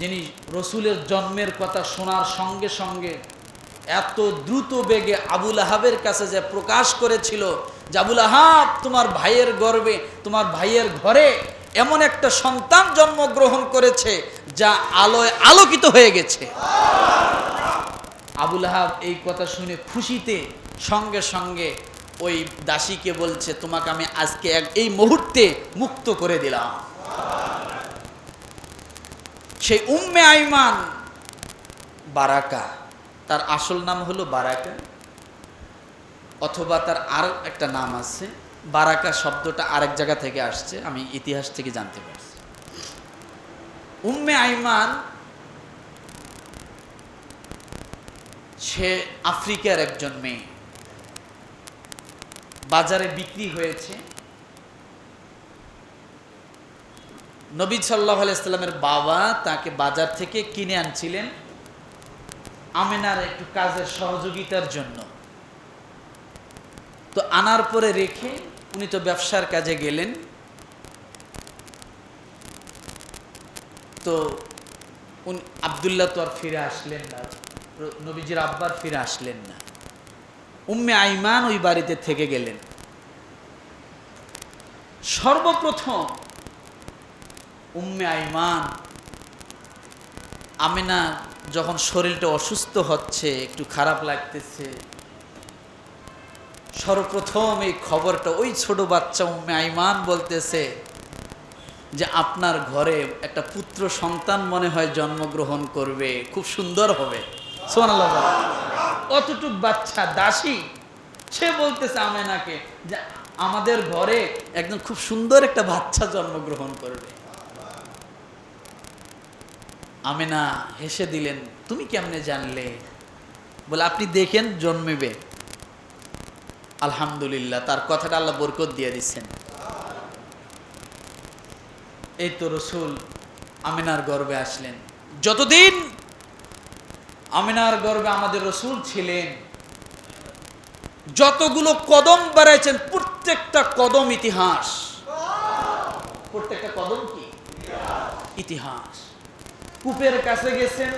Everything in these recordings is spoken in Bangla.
যিনি রসুলের জন্মের কথা শোনার সঙ্গে সঙ্গে এত দ্রুত বেগে আবুল আহাবের কাছে যে প্রকাশ করেছিল যে আবুল আহাব, তোমার ভাইয়ের গর্বে, তোমার ভাইয়ের ঘরে এমন একটা সন্তান জন্মগ্রহণ করেছে যা আলোয় আলোকিত হয়ে গেছে। আবুল আহাব এই কথা শুনে খুশিতে সঙ্গে সঙ্গে ওই দাসীকে বলছে, তোমাকে আমি আজকে এক- এই মুহূর্তে মুক্ত করে দিলাম। সেই উম্মে আইমান বারাকা। তার আসল নাম হলো বারাকা, অথবা তার আর একটা নাম আছে, বারাকা শব্দটা আরেক জায়গা থেকে আসছে, আমি ইতিহাস থেকে জানতে পারছি। উম্মে আইমান সে আফ্রিকার একজন মেয়ে। বাজারে বিক্রি হয়েছে নবী সাল্লাহ আলাইস্লামের বাবা তাকে বাজার থেকে কিনে আনছিলেন আমেনার একটু কাজের সহযোগিতার জন্য। তো আনার পরে রেখে উনি তো ব্যবসার কাজে গেলেন। তো উনি আবদুল্লাহ তো আর ফিরে আসলেন না, নবীজির আব্বার ফিরে আসলেন না। উম্মে আইমান ওই বাড়িতে থেকে গেলেন। সর্বপ্রথম উম্মে আইমান, আমিনা যখন শরীরটা অসুস্থ হচ্ছে, একটু খারাপ লাগতেছে, সর্বপ্রথম এই খবরটা ওই ছোট বাচ্চা উম্মে আইমান বলতেছে যে, আপনার ঘরে একটা পুত্র সন্তান মনে হয় জন্মগ্রহণ করবে, খুব সুন্দর হবে। অতটুক বাচ্চা দাসী, সে বলতেছে আমেনাকে যে, আমাদের ঘরে একদম খুব সুন্দর একটা বাচ্চা জন্মগ্রহণ করবে। আমেনা হেসে দিলেন, তুমি কেমনে জানলে? বলে, আপনি দেখেন, জন্মেবে। আলহামদুলিল্লাহ, তার কথাটা আল্লাহ বরকত দিয়ে দিচ্ছেন। এই তো রসুল আমিনার গর্বে আসলেন। যতদিন আমিনার গর্বে আমাদের রসুল ছিলেন, যতগুলো কদম বাড়াইছেন, প্রত্যেকটা কদম ইতিহাস। প্রত্যেকটা কদম কি? ইতিহাস। কূপের কাছে গেছেন,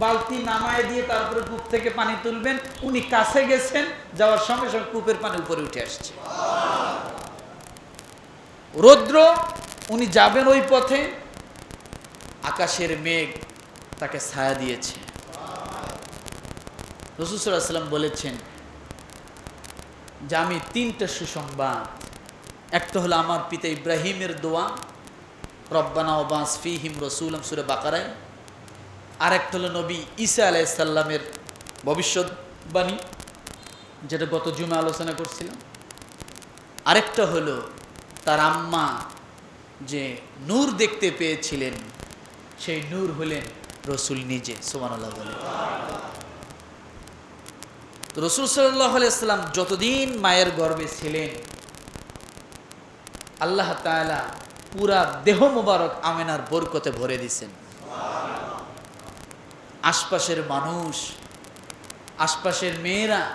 বালতি নামায় দিয়ে তারপরে কূপ থেকে পানি তুলবেন। উনি কাছে গেছেন, যাওয়ার সঙ্গে সঙ্গে কূপের পানি উপরে উঠে আসছে। রৌদ্র, উনি যাবেন ওই পথে। আকাশের মেঘ তাকে ছায়া দিয়েছে। রসুসাল্লাম বলেছেন, যে আমি তিনটা সুসংবাদ, একটা হলো আমার পিতা ইব্রাহিমের দোয়া রব্বানা ওবাস ফিহিম রসুলাম সুরে বাকারায়। আর একটা হলো নবী ঈসা আলাইসাল্লামের ভবিষ্যৎবাণী, যেটা গত জুমে আলোচনা করছিলাম। আরেকটা হলো তার আম্মা যে নূর দেখতে পেয়েছিলেন, সেই নূর হলেন রসুল নিজে সোমানাল্লাহ বলে। রসুল সাল্লাহ আলাইসাল্লাম যতদিন মায়ের গর্ভে ছিলেন, আল্লাহ তাআলা পুরা দেহ মোবারক আমেনার বরকতে ভরে দিছেন। আশপাশের মানুষ, আশপাশের মেয়েরা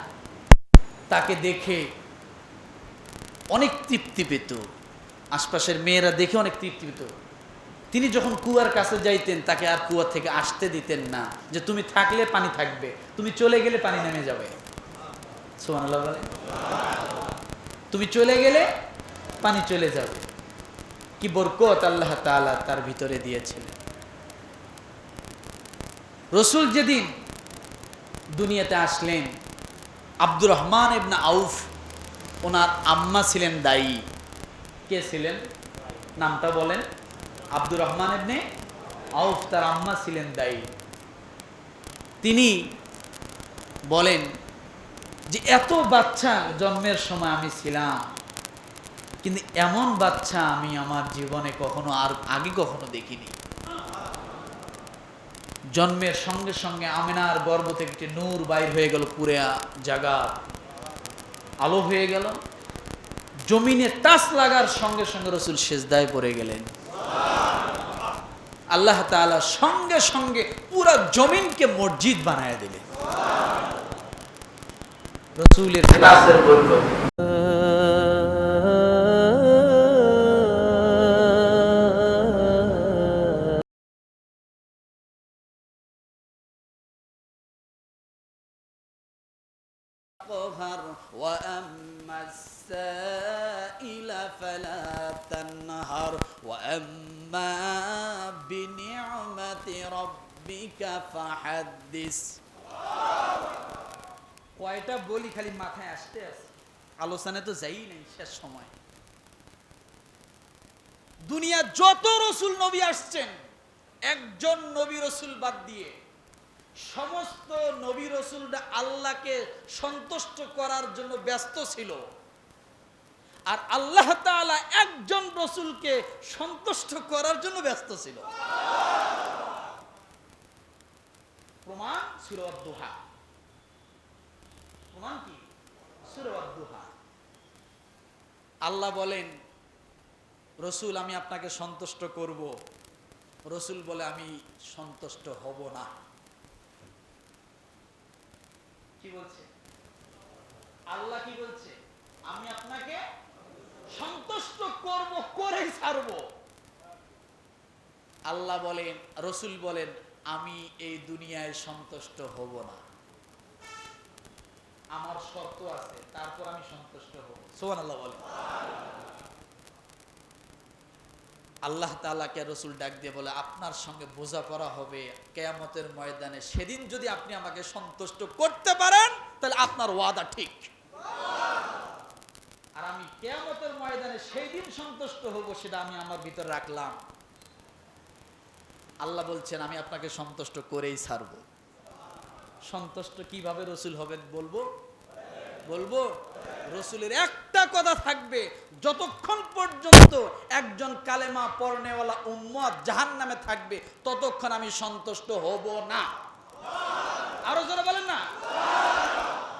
তাকে দেখে অনেক তৃপ্তি পেত। আশপাশের মেয়েরা দেখে অনেক তৃপ্তি পেত। তিনি যখন কুয়ার কাছে যাইতেন, তাকে আর কুয়া থেকে আসতে দিতেন না যে তুমি থাকলে পানি থাকবে, তুমি চলে গেলে পানি নেমে যাবে। বলে তুমি চলে গেলে পানি চলে যাবে। কি বরকত আল্লাহ তাআলা তার ভিতরে দিয়েছিলেন রসুল যেদিন দুনিয়াতে আসলেন, আব্দুর রহমান ইবনা আউফ ওনার আম্মা ছিলেন দায়ী। কে ছিলেন? নামটা বলেন। আব্দুর রহমান ইবনে আউফ তার আম্মা ছিলেন দায়ী। তিনি বলেন যে, এত বাচ্চা জন্মের সময় আমি ছিলাম। কিন্তু এমন বাচ্চা আমি আমার জীবনে কখনো আর আগে কখনো দেখিনি। জন্মের সঙ্গে সঙ্গে আমিনার গর্ভ থেকে একটি নূর বাইর হয়ে গেল পুরে জায়গা। আলো হয়ে গেল। জমিনে তাস লাগার সঙ্গে সঙ্গে রসুল সেজদায় পড়ে গেলেন। আল্লাহ তাআলা সঙ্গে সঙ্গে পুরা জমিনকে মসজিদ বানায় দিলেন। রসুলের ক্লাসের বরকত قهر وأما السائل فلا تنهر وأما بنعمة ربك فحدث কয়টা বলি খালি মাথায় আসতে আছে আলোচনায় তো যাই নেই শেষ সময় দুনিয়া যত রসুল নবী আসছেন একজন নবী রসুল বাদ দিয়ে সমস্ত নবী রসুলরা আল্লাহকে সন্তুষ্ট করার জন্য ব্যস্ত ছিল। আর আল্লাহ তাআলা একজন রসুলকে সন্তুষ্ট করার জন্য ব্যস্ত ছিল। প্রমাণ সুরত দোহা প্রমাণ কি? সুরত আল্লাহ বলেন, রসুল, আমি আপনাকে সন্তুষ্ট করব। রসুল বলে, আমি সন্তুষ্ট হব না। কি বলছে? আল্লাহ কি বলছে? আমি আপনাকে সন্তুষ্ট করব, করেই ছাড়ব। আল্লাহ বলেন, রসুল বলেন, আমি এই দুনিয়ায় সন্তুষ্ট হব না। আমার শর্ত আছে, তারপর আমি সন্তুষ্ট হব। সোহান আল্লাহ বলেন। আল্লাহ তাআলাকে রসুল ডাক দিয়ে বলে, আপনার সঙ্গে বোঝাপড়া হবে। কেয়ামতের ময়দানে সেদিন যদি আপনি আমাকে সন্তুষ্ট করতে পারেন, তাহলে আপনার ওয়াদা ঠিক। আর আমি কেয়ামতের ময়দানে সেই দিন সন্তুষ্ট হব সেটা আমি আমার ভিতর রাখলাম। আল্লাহ বলছেন, আমি আপনাকে সন্তুষ্ট করেই ছাড়বো। সন্তুষ্ট কীভাবে রসুল হবেন বলব? বলব, রসুলের একটা কথা থাকবে, যতক্ষণ পর্যন্ত একজন কালেমা পড়নেওয়ালা উম্মত জাহান নামে থাকবে, ততক্ষণ আমি সন্তুষ্ট হব না। আরও যারা বলেন না।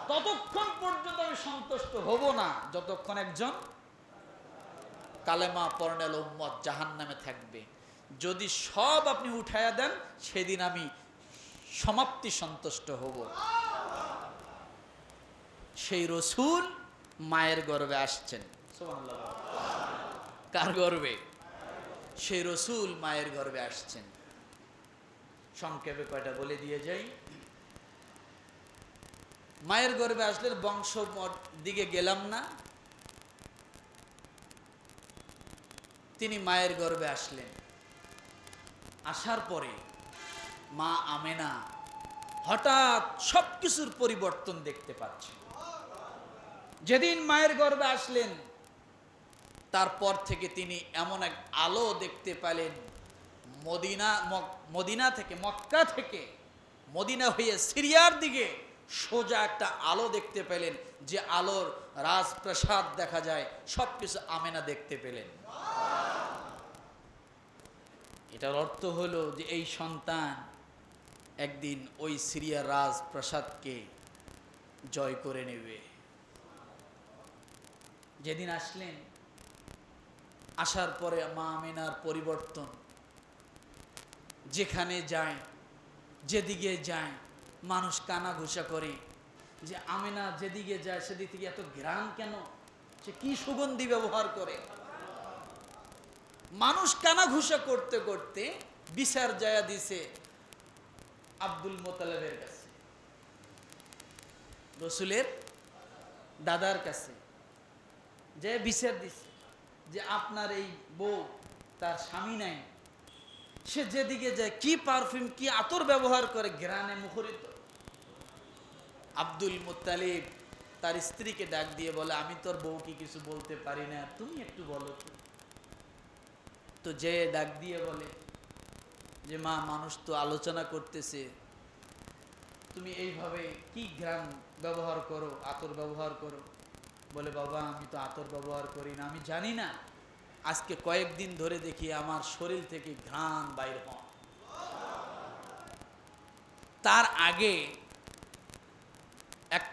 ততক্ষণ পর্যন্ত আমি সন্তুষ্ট হব না, যতক্ষণ একজন কালেমা পড়নেল উম্মত জাহান নামে থাকবে। যদি সব আপনি উঠাইয়া দেন, সেদিন আমি সমাপ্তি সন্তুষ্ট হব। সেই রসুল মায়ের গর্বে আসছেন। কার গর্বে? সেই রসুল মায়ের গর্বে আসছেন। সংক্ষেপে কয়টা বলে দিয়ে যাই। মায়ের গর্বে আসলেন বংশ দিকে গেলাম না। তিনি মায়ের গর্বে আসলেন। আসার পরে মা আমেনা হঠাৎ সব কিছুর পরিবর্তন দেখতে পাচ্ছেন যেদিন মায়ের গর্ভে আসলেন, তারপর থেকে তিনি এমন এক আলো দেখতে পেলেন। মদিনা মদিনা থেকে, মক্কা থেকে মদিনা হয়ে সিরিয়ার দিকে সোজা একটা আলো দেখতে পেলেন, যে আলোর রাজপ্রাসাদ দেখা যায় সব কিছু আমেনা দেখতে পেলেন। এটার অর্থ হলো যে এই সন্তান একদিন ওই সিরিয়ার রাজপ্রাসাদকে জয় করে নেবে। যেদিন আসলেন, আসার পরে মা আমিনার পরিবর্তন। যেখানে যায়, যেদিকে যায়, মানুষ কানা ঘুষা করে যে আমিনা যেদিকে যায়, সেদিক থেকে এত গ্রাম কেন? সে কি সুগন্ধি ব্যবহার করে? মানুষ কানা ঘুষা করতে করতে বিচার জায়া দিছে আব্দুল মোতালেবের কাছে, রসুলের দাদার কাছে। যে বিচার দিছে যে আপনার এই বউ, তার স্বামী নাই, সে যেদিকে যায়, কি পারফিউম কি আতর ব্যবহার করে গ্রানে মুখরিত আব্দুল মুতালিব তার স্ত্রীকে ডাক দিয়ে বলে, আমি তোর বউকে কিছু বলতে পারি না, তুমি একটু বলো। তো যে ডাক দিয়ে বলে যে, মা, মানুষ তো আলোচনা করতেছে, তুমি এইভাবে কি গ্রাম ব্যবহার করো, আতর ব্যবহার করো বলে, বাবা, আমি তো আতর ব্যবহার করি না, আমি জানি না। আজকে কয়েকদিন ধরে দেখি আমার শরীর থেকে ঘ্রাণ বাইর হন তার আগে একটা